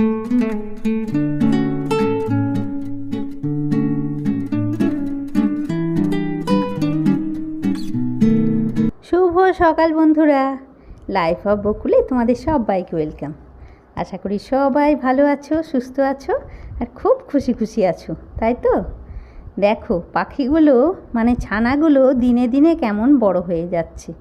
শুভ সকাল বন্ধুরা। Life of বকুলে তোমাদের সবাইকে ওয়েলকাম আশা করি সবাই ভালো আছো, সুস্থ আছো, আর খুব খুশি খুশি আছো, তাই তো? দেখো, পাখিগুলো মানে ছানাগুলো দিনে দিনে কেমন বড় হয়ে যাচ্ছে।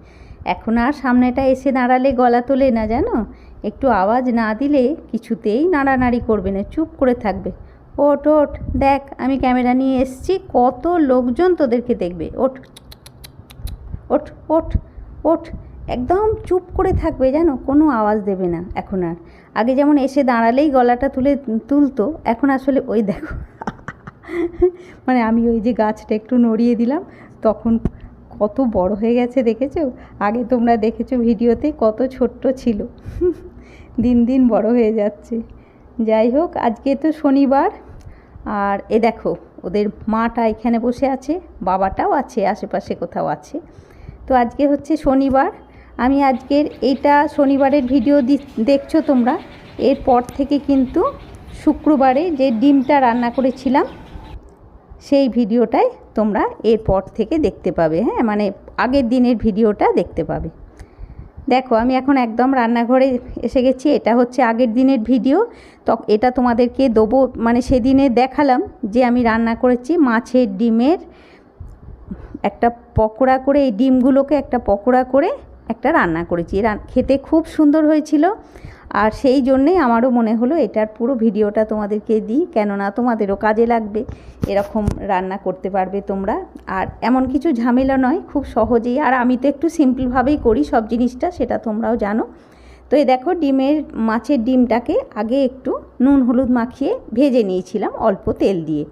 এখন আর সামনেটা এসে দাঁড়ালে গলা তোলে না, জানো? একটু আওয়াজ না দিলে কিছুতেই নাড়ানাড়ি করবে না, চুপ করে থাকবে। ওট ওট দেখ, আমি ক্যামেরা নিয়ে এসছি, কত লোকজন তোদেরকে দেখবে। ওঠ ওঠ ওঠ ওঠ, একদম চুপ করে থাকবে জানো, কোনো আওয়াজ দেবে না এখন আর। আগে যেমন এসে দাঁড়ালেই গলাটা তুলে তুলতো, এখন আসলে ওই দেখো মানে আমি ওই যে গাছটা একটু নড়িয়ে দিলাম, তখন কত বড় হয়ে গেছে দেখেছ? আগে তোমরা দেখেছ ভিডিওতে কত ছোট্ট ছিল। দিন দিন বড় হয়ে যাচ্ছে। যাই হোক, আজকে তো শনিবার। আর এ দেখো, ওদের মাটা এখানে বসে আছে, বাবাটাও আছে, আশেপাশে কোথাও আছে। তো আজকে হচ্ছে শনিবার। আমি আজকের এইটা শনিবারের ভিডিও দেখছ তোমরা? এরপর থেকে কিন্তু শুক্রবারে যে ডিমটা রান্না করেছিলাম সেই ভিডিওটাই তোমরা এরপর থেকে দেখতে পাবে হ্যাঁ? মানে আগের দিনের ভিডিওটা দেখতে পাবে। দেখো, আমি এখন একদম রান্নাঘরে এসে গেছি, এটা হচ্ছে আগের দিনের ভিডিও। তো এটা তোমাদেরকে দেবো মানে সেদিনে দেখালাম যে আমি রান্না করেছি মাছের ডিমের একটা পকোড়া করে, এই ডিমগুলোকে একটা পকোড়া করে একটা রান্না করেছি। খেতে খুব সুন্দর হয়েছিল। আর সেই জন্যেই আমারও মনে হলো এটার পুরো ভিডিওটা তোমাদেরকে দিই। কেননা তোমাদেরও কাজে লাগবে, এরকম রান্না করতে পারবে তোমরা। আর এমন কিছু ঝামেলা নয়, খুব সহজেই। আর আমি তো একটু সিম্পলভাবেই করি সব জিনিসটা, সেটা তোমরাও জানো। তো এই দেখো ডিমের, মাছের ডিমটাকে আগে একটু নুন হলুদ মাখিয়ে ভেজে নিয়েছিলাম অল্প তেল দিয়ে।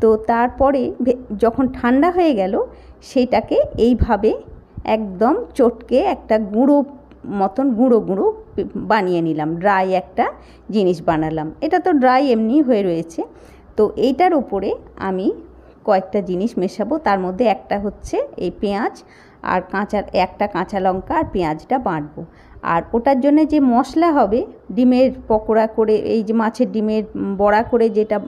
তো তারপরে যখন ঠান্ডা হয়ে গেল, সেটাকে এইভাবে একদম চটকে একটা গুঁড়ো মতন গুঁড়ো গুঁড়ো বানিয়ে নিলাম ড্রাই একটা জিনিস বানালাম। এটা তো ড্রাই এমনি হয়ে রয়েছে। তো এইটার উপরে আমি কয়েকটা জিনিস মেশাবো, তার মধ্যে একটা হচ্ছে এই পেঁয়াজ, আর কাঁচা একটা কাঁচা লঙ্কা আর পেঁয়াজটা বাঁটবো। আর ওটার জন্য যে মশলা হবে, ডিমের পকোড়া করে, এই যে মাছের ডিমের বড়া করে যেটা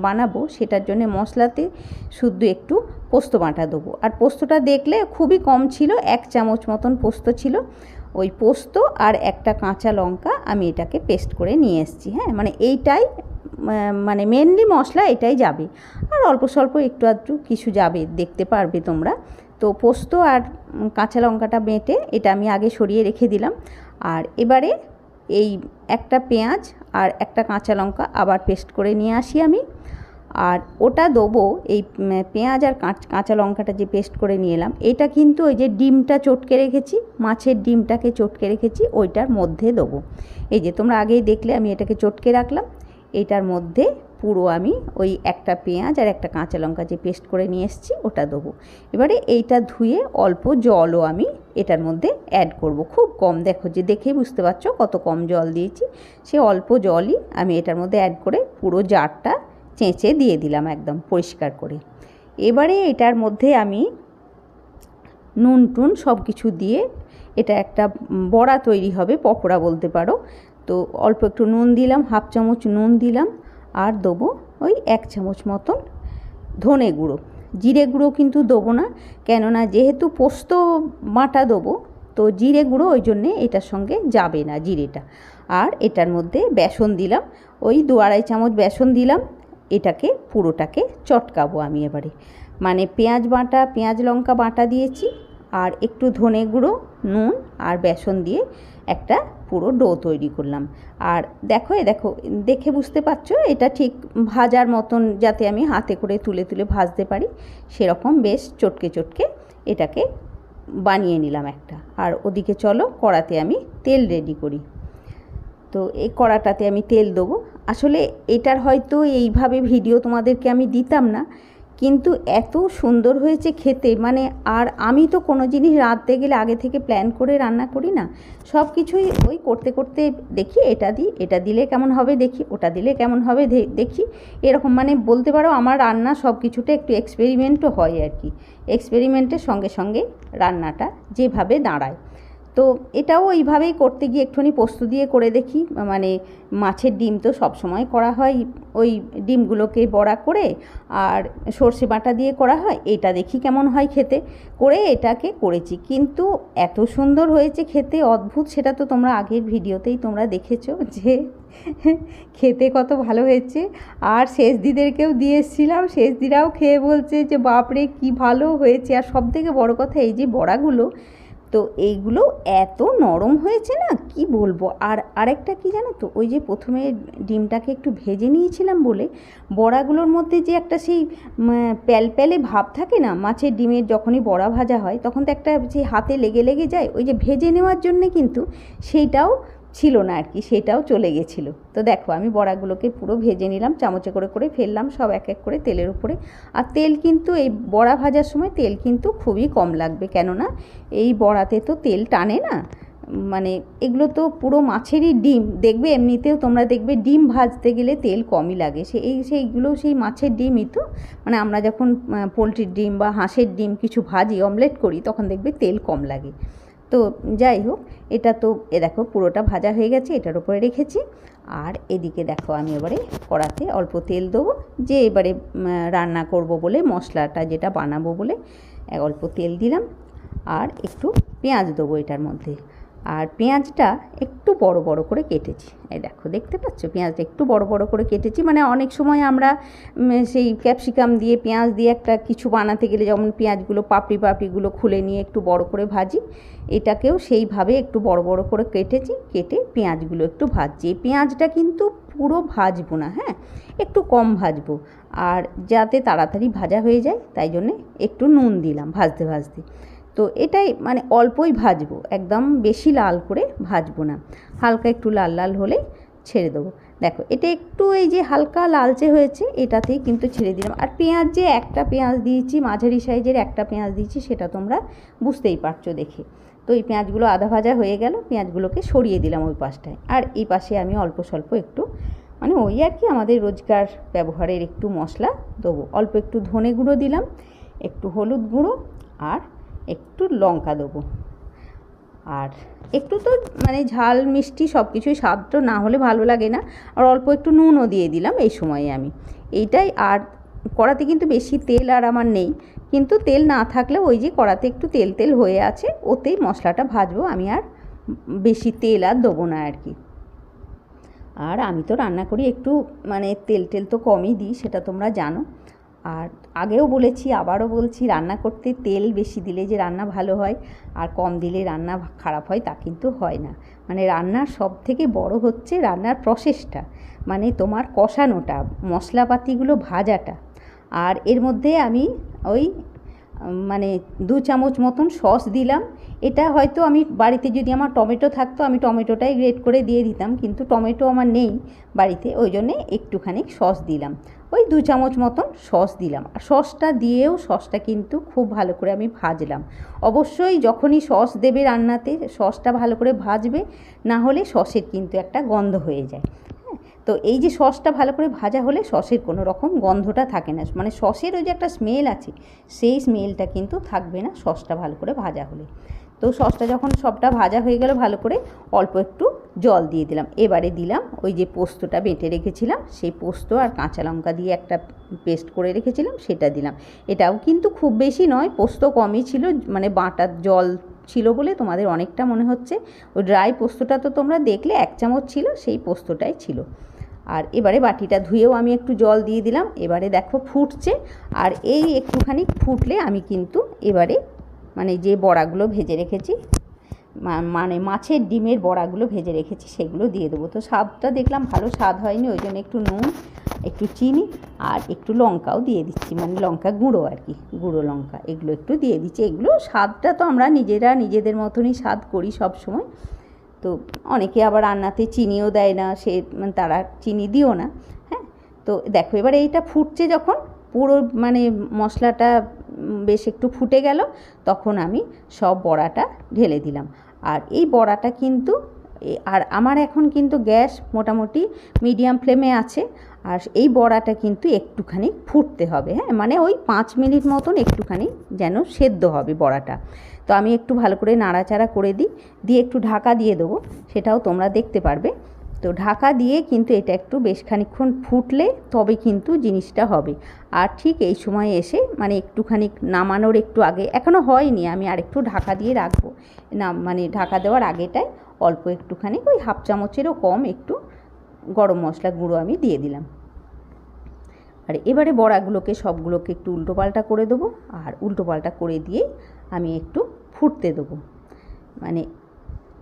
বানাবো, সেটার জন্য মশলাতে শুদ্ধ একটু পোস্ত বাটা দেবো। আর পোস্তটা দেখলে খুবই কম ছিল, এক চামচ মতন পোস্ত ছিল। ওই পোস্ত আর একটা কাঁচা লঙ্কা আমি এটাকে পেস্ট করে নিয়ে এসেছি হ্যাঁ? মানে এইটাই মানে মেনলি মশলা এটাই যাবে। আর অল্প স্বল্প একটু আধটু কিছু যাবে, দেখতে পারবে তোমরা। তো পোস্ত আর কাঁচা লঙ্কাটা বেটে এটা আমি আগে সরিয়ে রেখে দিলাম। আর এবারে এই একটা পেঁয়াজ আর একটা কাঁচা লঙ্কা আবার পেস্ট করে নিয়ে আসি আমি। আর ওটা দেবো এই পেঁয়াজ আর কাঁচা লঙ্কাটা যে পেস্ট করে নিয়ে এলাম, এটা কিন্তু ওই যে ডিমটা চটকে রেখেছি, মাছের ডিমটাকে চটকে রেখেছি, ওইটার মধ্যে দেবো। এই যে তোমরা আগেই দেখলে আমি এটাকে চটকে রাখলাম এইটার মধ্যে পুরো আমি ওই একটা পেঁয়াজ আর একটা কাঁচা লঙ্কা যে পেস্ট করে নিয়ে এসেছি, ওটা দেবো। এবারে এইটা ধুয়ে অল্প জলও আমি এটার মধ্যে অ্যাড করব। খুব কম, দেখো যে দেখেই বুঝতে পারছ কত কম জল দিয়েছি। সে অল্প জলই আমি এটার মধ্যে অ্যাড করে পুরো জারটা চেঁচে দিয়ে দিলাম একদম পরিষ্কার করে। এবারে এটার মধ্যে আমি নুন টুন সব কিছু দিয়ে, এটা একটা বড়া তৈরি হবে, পকোড়া বলতে পারো। তো অল্প একটু নুন দিলাম, হাফ চামচ নুন দিলাম আর দেবো ওই এক চামচ মতন ধনে গুঁড়ো। জিরে গুঁড়ো কিন্তু দেবো না, কেননা যেহেতু পোস্ত বাটা দেবো, তো জিরে গুঁড়ো ওই জন্যে এটার সঙ্গে যাবে না জিরেটা। আর এটার মধ্যে বেসন দিলাম, ওই দু আড়াই চামচ বেসন দিলাম, এটাকে পুরোটাকে চটকাবো আমি এবারে। মানে পেঁয়াজ বাটা, পেঁয়াজ লঙ্কা বাটা দিয়েছি, আর একটু ধনে গুঁড়ো, নুন আর বেসন দিয়ে একটা পুরো ডো তৈরি করলাম। আর দেখো, এ দেখো, দেখে বুঝতে পারছ, এটা ঠিক ভাজার মতন যাতে আমি হাতে করে তুলে তুলে ভাজতে পারি, সেরকম বেশ চটকে চটকে এটাকে বানিয়ে নিলাম একটা। আর ওদিকে চলো, কড়াতে আমি তেল রেডি করি। তো এই কড়াটাতে আমি তেল দেবো। আসলে এটার হয়তো এইভাবে ভিডিও তোমাদেরকে আমি দিতাম না কিন্তু এত সুন্দর হয়েছে খেতে মানে আর আমি তো কোনো জিনিস রাঁধতে গেলে আগে থেকে প্ল্যান করে রান্না করি না। সব কিছুই ওই করতে করতে দেখি, এটা দিই, এটা দিলে কেমন হবে দেখি, ওটা দিলে কেমন হবে দেখি। এরকম মানে বলতে পারো আমার রান্না সব কিছুটা একটু এক্সপেরিমেন্টও হয় আর কি। এক্সপেরিমেন্টের সঙ্গে সঙ্গে রান্নাটা যেভাবে দাঁড়ায়। তো এটাও এইভাবেই করতে গিয়ে একটুখানি পোস্ত দিয়ে করে দেখি মানে মাছের ডিম তো সব সময় করা হয়, ওই ডিমগুলোকে বড়া করে আর সর্ষে বাটা দিয়ে করা হয়, এটা দেখি কেমন হয় খেতে, করে এটাকে করেছি। কিন্তু এত সুন্দর হয়েছে খেতে, অদ্ভুত, সেটা তো তোমরা আগের ভিডিওতেই তোমরা দেখেছ যে খেতে কত ভালো হয়েছে। আর শেষ দিদেরকেও দিয়ে এসেছিলাম শেষ দিরাও খেয়ে বলছে যে, বাপরে, কি ভালো হয়েছে। আর সব থেকে বড় কথা, এই যে বড়াগুলো তো এইগুলো এত নরম হয়েছে না? কি বলব? আর আরেকটা কি জানো তো? ওই যে প্রথমে ডিমটাকে একটু ভেজে নিয়েছিলাম বলে বড়াগুলোর মধ্যে যে একটা সেই প্যালপ্যালে ভাব থাকে না? মাছের ডিমের যখনই বড়া ভাজা হয়, তখন তো একটা যে হাতে লেগে লেগে যায়, ওই যে ভেজে নেওয়ার জন্যে কিন্তু সেইটাও ছিল না আর কি, সেটাও চলে গেছিল। তো দেখো, আমি বড়াগুলোকে পুরো ভেজে নিলাম, চামচে করে করে ফেললাম, সব এক এক করে তেলের উপরে। আর তেল কিন্তু, এই বড়া ভাজার সময় তেল কিন্তু খুবই কম লাগবে, কেননা এই বড়াতে তো তেল টানে না। মানে এগুলো তো পুরো মাছেরই ডিম, দেখবে এমনিতেও তোমরা দেখবে ডিম ভাজতে গেলে তেল কমই লাগে। সে, এই সেইগুলো সেই মাছের ডিমই তো। মানে আমরা যখন পোলট্রির ডিম বা হাঁসের ডিম কিছু ভাজি, অমলেট করি, তখন দেখবে তেল কম লাগে। তো যাই হোক, এটা তো এ দেখো পুরোটা ভাজা হয়ে গেছে, এটার উপরে রেখেছি। আর এদিকে দেখো আমি এবারে কড়াতে অল্প তেল দেবো। যে এবারে রান্না করব বলে, মশলাটা যেটা বানাবো বলে, অল্প তেল দিলাম। আর একটু পেঁয়াজ দেবো এটার মধ্যে। আর পেঁয়াজটা একটু বড় বড় করে কেটেছি। এই দেখো, দেখতে পাচ্ছ? পেঁয়াজটা একটু বড় বড় করে কেটেছি। মানে অনেক সময় আমরা সেই ক্যাপসিকাম দিয়ে, পেঁয়াজ দিয়ে একটা কিছু বানাতে গেলে যেমন পেঁয়াজগুলো পাপড়ি পাপড়িগুলো খুলে নিয়ে একটু বড় করে ভাজি, এটাকেও সেইভাবে একটু বড় বড় করে কেটেছি, কেটে পেঁয়াজগুলো একটু ভাজছি। এই পেঁয়াজটা কিন্তু পুরো ভাজবো না হ্যাঁ? একটু কম ভাজবো। আর যাতে তাড়াতাড়ি ভাজা হয়ে যায়, তাই জন্যে একটু নুন দিলাম ভাজতে ভাজতে। তো এটাই মানে অল্পই ভাজবো, একদম বেশি লাল করে ভাজবো না। হালকা একটু লাল লাল হলে ছেড়ে দেবো। দেখো, এটা একটু এই যে হালকা লালচে হয়েছে, এটাতেই কিন্তু ছেড়ে দিলাম। আর পেঁয়াজ যে একটা পেঁয়াজ দিয়েছি, মাঝারি সাইজের একটা পেঁয়াজ দিয়েছি, সেটা তোমরা বুঝতেই পারছ দেখে। তো এই পেঁয়াজগুলো আধা ভাজা হয়ে গেল, পেঁয়াজগুলোকে সরিয়ে দিলাম ওই পাশটায়। আর এই পাশে আমি অল্প স্বল্প একটু মানে ওই আর কি আমাদের রোজকার ব্যবহারের একটু মশলা দেবো। অল্প একটু ধনে গুঁড়ো দিলাম, একটু হলুদ গুঁড়ো আর একটু লঙ্কা দেবো। আর একটু তো মানে ঝাল, মিষ্টি সব কিছুই স্বাদটা না হলে ভালো লাগে না। আর অল্প একটু নুনও দিয়ে দিলাম এই সময়ে আমি। এইটাই আর কড়াতে কিন্তু বেশি তেল আর আমার নেই। কিন্তু তেল না থাকলে ওই যে কড়াতে একটু তেল তেল হয়ে আছে ওতেই মশলাটা ভাজবো আমি আর বেশি তেল আর দেবো না আর কি। আর আমি তো রান্না করি একটু মানে তেল টেল তো কমই দিই, সেটা তোমরা জানো। আর আগেও বলেছি, আবারও বলছি, রান্না করতে তেল বেশি দিলে যে রান্না ভালো হয় আর কম দিলে রান্না খারাপ হয় তা কিন্তু হয় না। মানে রান্নার সব থেকে বড় হচ্ছে রান্নার প্রসেসটা মানে তোমার কষানোটা, মশলাপাতিগুলো ভাজাটা। আর এর মধ্যে আমি ওই মানে দু চামচ মতন সস দিলাম। এটা হয়তো আমি বাড়িতে যদি আমার টমেটো থাকতো, আমি টমেটোটাই গ্রেট করে দিয়ে দিতাম, কিন্তু টমেটো আমার নেই বাড়িতে, ওই জন্যে একটুখানি সস দিলাম। ওই দু চামচ মতন সস দিলাম। আর সসটা দিয়েও সসটা কিন্তু খুব ভালো করে আমি ভাজলাম। অবশ্যই যখনই সস দেবে রান্নাতে, সসটা ভালো করে ভাজবে, না হলে সসের কিন্তু একটা গন্ধ হয়ে যায়। হ্যাঁ তো এই যে সসটা ভালো করে ভাজা হলে সসের কোনো রকম গন্ধটা থাকে না। মানে সসের ওই যে একটা স্মেল আছে, সেই স্মেলটা কিন্তু থাকবে না সসটা ভালো করে ভাজা হলে। তো সসটা যখন সবটা ভাজা হয়ে গেল, ভালো করে অল্প একটু জল দিয়ে দিলাম। এবারে দিলাম ওই যে পোস্তটা বেটে রেখেছিলাম, সেই পোস্ত আর কাঁচা লঙ্কা দিয়ে একটা পেস্ট করে রেখেছিলাম, সেটা দিলাম। এটাও কিন্তু খুব বেশি নয়, পোস্ত কমই ছিল মানে বাটার জল ছিল বলে তোমাদের অনেকটা মনে হচ্ছে। ওই ড্রাই পোস্তটা তো তোমরা দেখলে, এক চামচ ছিল, সেই পোস্তটাই ছিল। আর এবারে বাটিটা ধুয়েও আমি একটু জল দিয়ে দিলাম। এবারে দেখো ফুটছে, আর এই একটুখানি ফুটলে আমি কিন্তু এবারে মানে যে বড়াগুলো ভেজে রেখেছি মানে মাছের ডিমের বড়াগুলো ভেজে রেখেছি, সেগুলো দিয়ে দেবো। তো স্বাদটা দেখলাম ভালো স্বাদ হয়নি, ওই জন্য একটু নুন, একটু চিনি আর একটু লঙ্কাও দিয়ে দিচ্ছি মানে লঙ্কা গুঁড়ো আর কি, গুঁড়ো লঙ্কা, এগুলো একটু দিয়ে দিচ্ছি। এগুলো স্বাদটা তো আমরা নিজেরা নিজেদের মতনই স্বাদ করি সব সময় তো অনেকে আবার রান্নাতে চিনিও দেয় না, সে মানে তারা চিনি দিও না হ্যাঁ? তো দেখো এবার এইটা ফুটছে যখন, পুরো মানে মশলাটা বেশ একটু ফুটে গেল, তখন আমি সব বড়াটা ঢেলে দিলাম। আর এই বড়াটা কিন্তু আর আমার এখন কিন্তু গ্যাস মোটামুটি মিডিয়াম ফ্লেমে আছে, আর এই বড়াটা কিন্তু একটুখানি ফুটতে হবে হ্যাঁ? মানে ওই পাঁচ মিনিট মতন একটুখানি যেন সেদ্ধ হবে বড়াটা। তো আমি একটু ভালো করে নাড়াচাড়া করে দিই, দিয়ে একটু ঢাকা দিয়ে দেবো, সেটাও তোমরা দেখতে পারবে। তো ঢাকা দিয়ে কিন্তু এটা একটু বেশ খানিকক্ষণ ফুটলে তবে কিন্তু জিনিসটা হবে। আর ঠিক এই সময় এসে মানে একটুখানি নামানোর একটু আগে এখনও হয়নি, আমি আরেকটু ঢাকা দিয়ে রাখব। না মানে ঢাকা দেওয়ার আগেটায় অল্প একটুখানি ওই হাফ চামচেরও কম একটু গরম মশলা গুঁড়ো আমি দিয়ে দিলাম। আর এবারে বড়াগুলোকে সবগুলোকে একটু উল্টোপাল্টা করে দেবো, আর উল্টোপাল্টা করে দিয়ে আমি একটু ফুটতে দেবো। মানে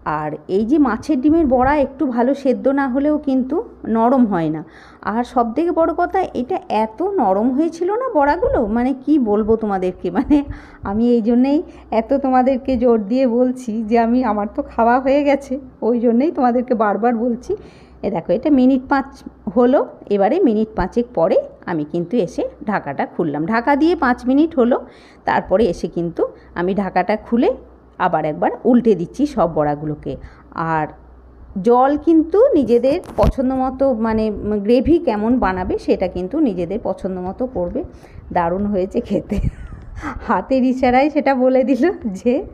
আর এই যে মাছের ডিমের বড়া একটু ভালো সেদ্ধ না হলেও কিন্তু নরম হয় না। আর সব থেকে বড়ো কথা, এটা এত নরম হয়েছিল না বড়াগুলো? মানে কি বলব তোমাদেরকে? মানে আমি এই জন্যেই এত তোমাদেরকে জোর দিয়ে বলছি যে আমি, আমার তো খাওয়া হয়ে গেছে। ওই জন্যেই তোমাদেরকে বারবার বলছি। এ দেখো, এটা মিনিট পাঁচ হলো, এবারে মিনিট পাঁচেক পরে আমি কিন্তু এসে ঢাকাটা খুললাম। ঢাকা দিয়ে পাঁচ মিনিট হলো, তারপরে এসে কিন্তু আমি ঢাকাটা খুলে আবার একবার উল্টে দিচ্ছি সব বড়াগুলোকে। আর জল কিন্তু নিজেদের পছন্দ মতো মানে গ্রেভি কেমন বানাবে সেটা কিন্তু নিজেদের পছন্দ মতো করবে। দারুণ হয়েছে খেতে। হাতের ইশারায় সেটা বলে দিল যে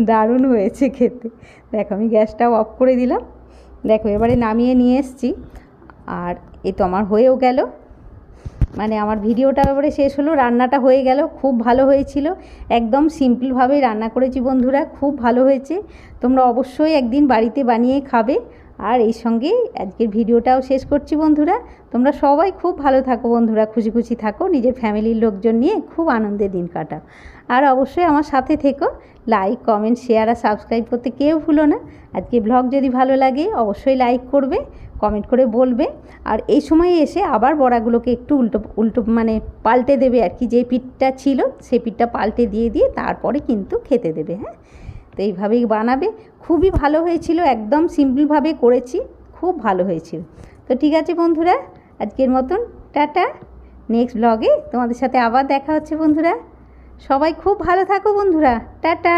দারুণ হয়েছে খেতে। দেখো আমি গ্যাসটাও অফ করে দিলাম। দেখো এবারে নামিয়ে নিয়ে এসছি। আর এ তো আমার হয়েও গেল। মানে আমার ভিডিওটা এবারে শেষ হলো, রান্নাটা হয়ে গেল, খুব ভালো হয়েছিল। একদম সিম্পলভাবেই রান্না করেছি বন্ধুরা, খুব ভালো হয়েছে। তোমরা অবশ্যই একদিন বাড়িতে বানিয়ে খাবে। আর এই সঙ্গে আজকের ভিডিওটাও শেষ করছি বন্ধুরা। তোমরা সবাই খুব ভালো থাকো বন্ধুরা, খুশি খুশি থাকো, নিজের ফ্যামিলির লোকজন নিয়ে খুব আনন্দে দিন কাটাও। আর অবশ্যই আমার সাথে থেকো লাইক কমেন্ট শেয়ার আর সাবস্ক্রাইব করতে কেউ ভুলো না। আজকে ব্লগ যদি ভালো লাগে, অবশ্যই লাইক করবে কমেন্ট করে বলবে। আর এই সময়ে এসে আবার বড়াগুলোকে একটু উল্টো উল্টো মানে পাল্টে দেবে আর কি, যে পিঠটা ছিল সেই পিঠটা পাল্টে দিয়ে দিয়ে তারপরে কিন্তু খেতে দেবে হ্যাঁ? তো এইভাবেই বানাবে। খুবই ভালো হয়েছিল, একদম সিম্পলভাবে করেছি, খুব ভালো হয়েছিল। তো ঠিক আছে বন্ধুরা, আজকের মতন টাটা। নেক্সট ব্লগে তোমাদের সাথে আবার দেখা হচ্ছে বন্ধুরা। সবাই খুব ভালো থাকো বন্ধুরা। টাটা।